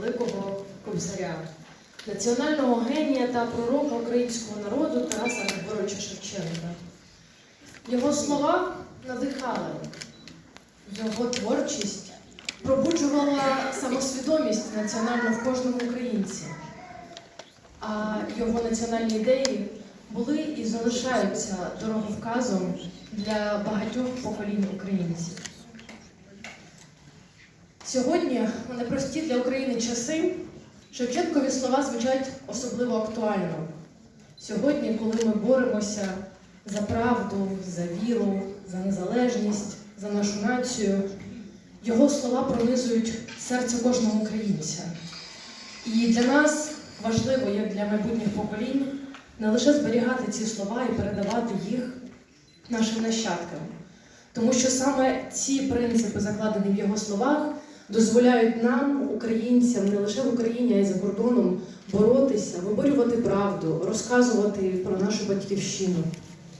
великого кобзаря, національного генія та пророка українського народу Тараса Григоровича Шевченка. Його слова надихали, його творчість пробуджувала самосвідомість національну в кожному українці, а його національні ідеї були і залишаються дороговказом для багатьох поколінь українців. Сьогодні, у непрості для України часи, Шевченкові слова звучать особливо актуально. Сьогодні, коли ми боремося за правду, за віру, за незалежність, за нашу націю, його слова пронизують серце кожного українця. І для нас важливо, як для майбутніх поколінь, не лише зберігати ці слова і передавати їх нашим нащадкам. Тому що саме ці принципи, закладені в його словах, дозволяють нам, українцям, не лише в Україні, а й за кордоном, боротися, виборювати правду, розказувати про нашу батьківщину.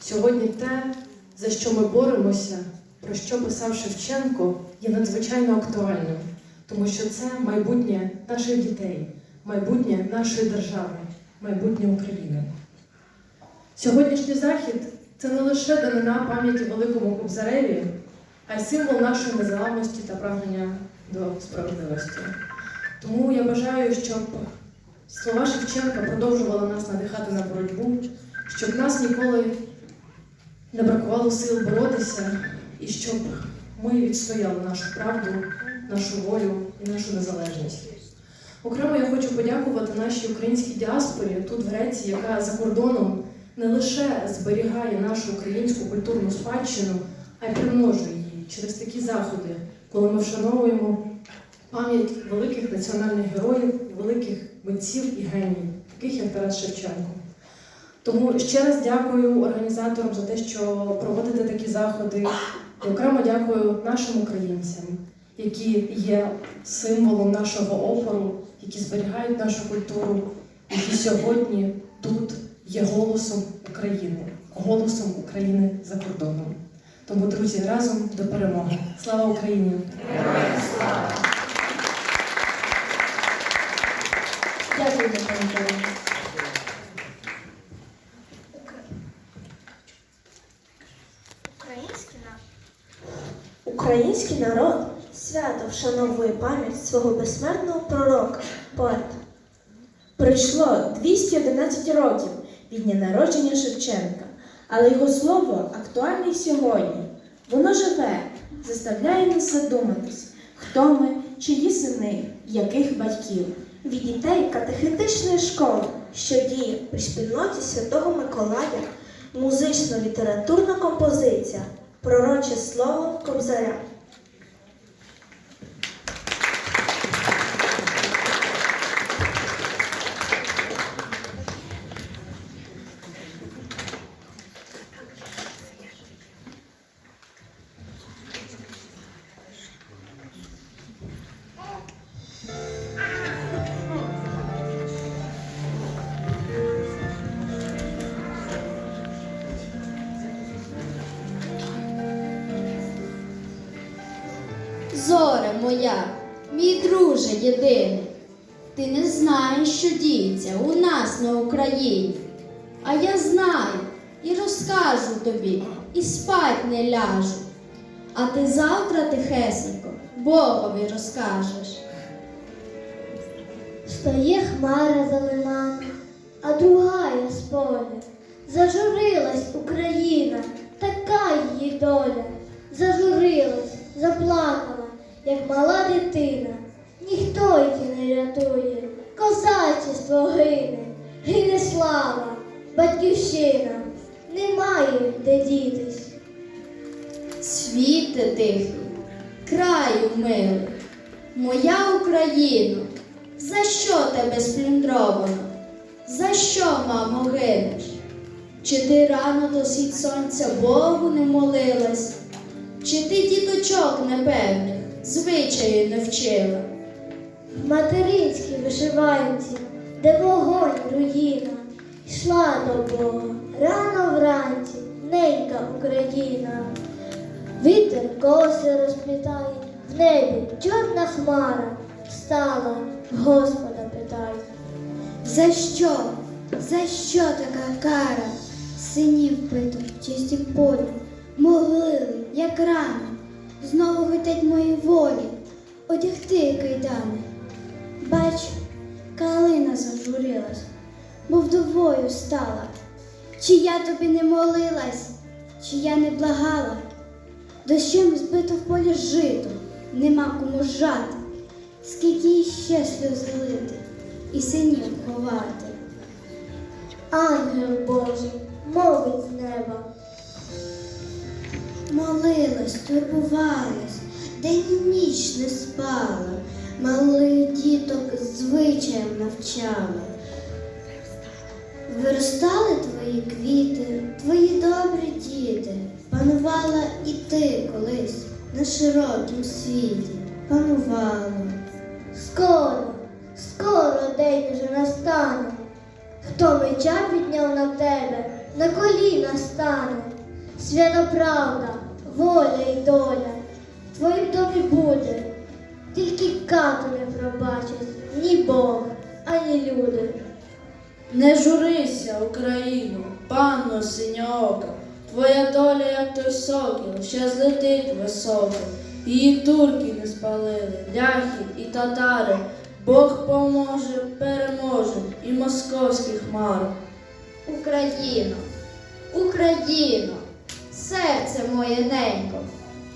Сьогодні те, за що ми боремося, про що писав Шевченко, є надзвичайно актуальним, тому що це майбутнє наших дітей, майбутнє нашої держави, майбутнє України. Сьогоднішній захід це не лише данина пам'яті великому Кобзареві, а й символ нашої незламності та прагнення до справедливості. Тому я бажаю, щоб слова Шевченка продовжували нас надихати на боротьбу, щоб нас ніколи не бракувало сил боротися, і щоб ми відстояли нашу правду, нашу волю і нашу незалежність. Окремо я хочу подякувати нашій українській діаспорі тут в Греції, яка за кордоном не лише зберігає нашу українську культурну спадщину, а й примножує її через такі заходи, коли ми вшановуємо пам'ять великих національних героїв, великих митців і геніїв, таких як Тарас Шевченко. Тому ще раз дякую організаторам за те, що проводите такі заходи. І окремо дякую нашим українцям, які є символом нашого опору, які зберігають нашу культуру, які сьогодні тут є голосом України, голосом України за кордоном. Тому, друзі, разом до перемоги. Слава Україні! Дякую за коментарі. Український народ. Український народ свято вшановує пам'ять свого безсмертного пророка, поета. Пройшло 211 років від дня народження Шевченка, але його слово актуальне й сьогодні. Воно живе, заставляє нас задуматись, хто ми, чиї сини, яких батьків. Від дітей катехетичної школи, що діє при спільноті Святого Миколая, музично-літературна композиція, пророче слово Кобзаря. Зоре моя, мій друже єдиний, ти не знаєш, що діється у нас на Україні. А я знаю і розкажу тобі, і спать не ляжу. А ти завтра тихесенько Богові розкажеш. Стає хмара за лиманом, а другая з поля. Зажурилась Україна, така її доля. Зажурилась, заплакала, як мала дитина. Ніхто її не рятує, козачество гине, гине слава, батьківщина, немає де дітись. Світе тихий, краю милий, моя Україно, за що тебе сплюндровано? За що, мамо, гинеш? Чи ти рано до схід сонця Богу не молилась? Чи ти діточок непевних звичаю не вчила? В материнській вишиванці, де вогонь руїна, йшла до Бога рано вранці, ненька Україна. Вітер коси розплітає, в небі чорна хмара, встала, Господа питай. За що? За що така кара? Синів бито в чисті полі, могили, як рани, знову хотять мої волі, одягти кайдани. Бач, калина зажурилась, мов вдовою стала. Чи я тобі не молилась, чи я не благала? Дощем збито в полі жито, нема кому жати, скільки іще сльоз лити і синів ховати. Ангел Божий, мовить з неба. Молилась, турбувалась, день і ніч не спала, малих діток звичаєм навчала. Виростали твої квіти, твої добрі діти, панувала і ти колись на широкім світі, панувала. Скоро, скоро день уже настане. Хто меча підняв на тебе, на коліна стане. Свята правда, воля і доля, в твоїм домі буде. Тільки кату не пробачить ні Бог, ані люди. Не журися, Україно, панно синьоока, твоя доля, як той сокіл, ще злетить високо. Її турки не спалили, ляхи і татари. Бог поможе, переможе і московські хмари. Україно, Україно, серце моє ненько,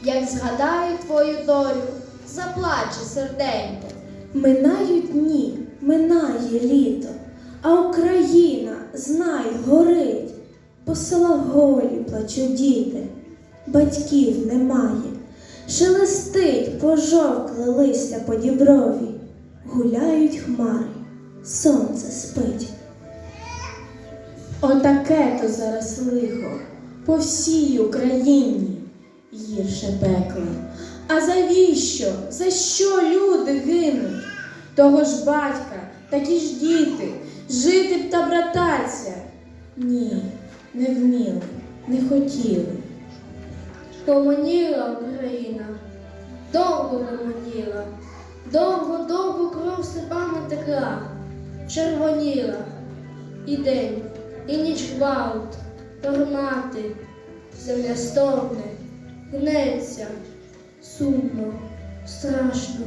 як згадаю твою долю, заплаче серденько. Минають дні, минає літо, а Україна, знай, горить. По селах голі плачуть діти, батьків немає. Шелестить пожовкле листя по діброві, гуляють хмари, сонце спить. Отаке то зараз лихо по всій Україні гірше пекла. А завіщо? За що люди гинуть? Того ж батька, такі ж діти, жити б та брататься. Ні, не вміли, не хотіли. Гомоніла Україна, довго гомоніла, довго-довго кров степами текла, червоніла. І день, і ніч гвалт, гармати, земля стогне, гнеться, сумно, страшно.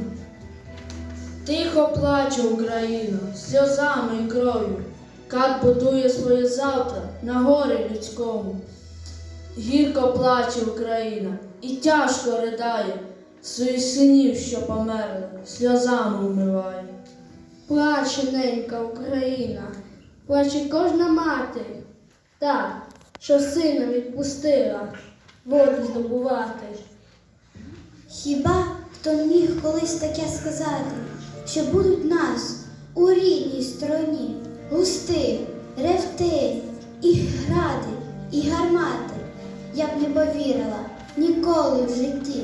Тихо плаче Україна, сльозами і кров'ю. Кат будує своє завтра на горі людському. Гірко плаче Україна і тяжко ридає, своїх синів, що померли, сльозами вмиває. Плаче ненька Україна, плаче кожна мати, та, що сина відпустила воду здобувати. Хіба хто міг колись таке сказати, що будуть нас у рідній стороні густи, ревти, і гради, і гармати? Я б не повірила ніколи в житті.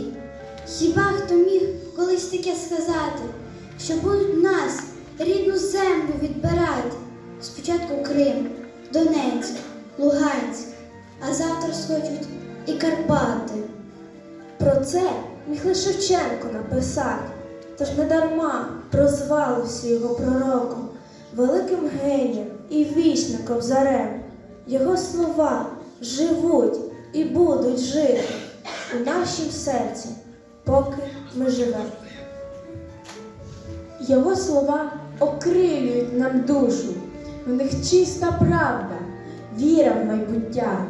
Хіба хто міг колись таке сказати, що будуть нас рідну землю відбирати? Спочатку Крим, Донецьк, Луганськ, а завтра схочуть і Карпати. Про це міг лише Шевченко написати, тож не дарма прозвали його пророком, великим генієм і вічним кобзарем. Його слова живуть і будуть жити у нашім серці, поки ми живемо. Його слова окрилюють нам душу, в них чиста правда, віра в майбуття.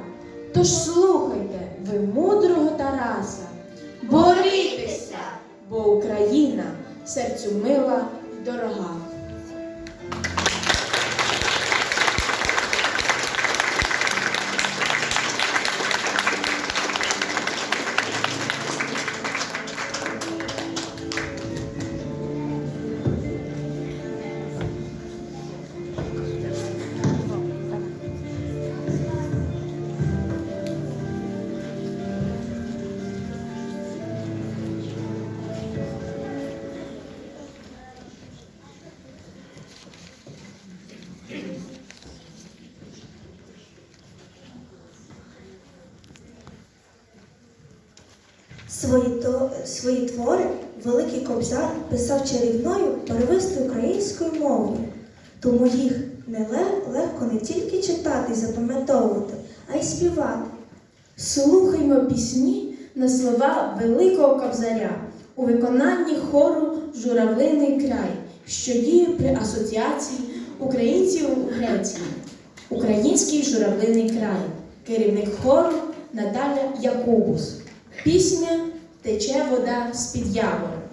Тож слухайте ви мудрого Тараса, борітеся, бо Україна серцю мила і дорога. Свої, то, свої твори Великий Кобзар писав чарівною барвистою українською мовою, тому їх не легко не тільки читати і запам'ятовувати, а й співати. Слухаймо пісні на слова Великого Кобзаря у виконанні хору Журавлиний край, що діє при асоціації українців Греції. Український журавлиний край. Керівник хору Наталя Якубус. Пісня Тече вода з-під явора.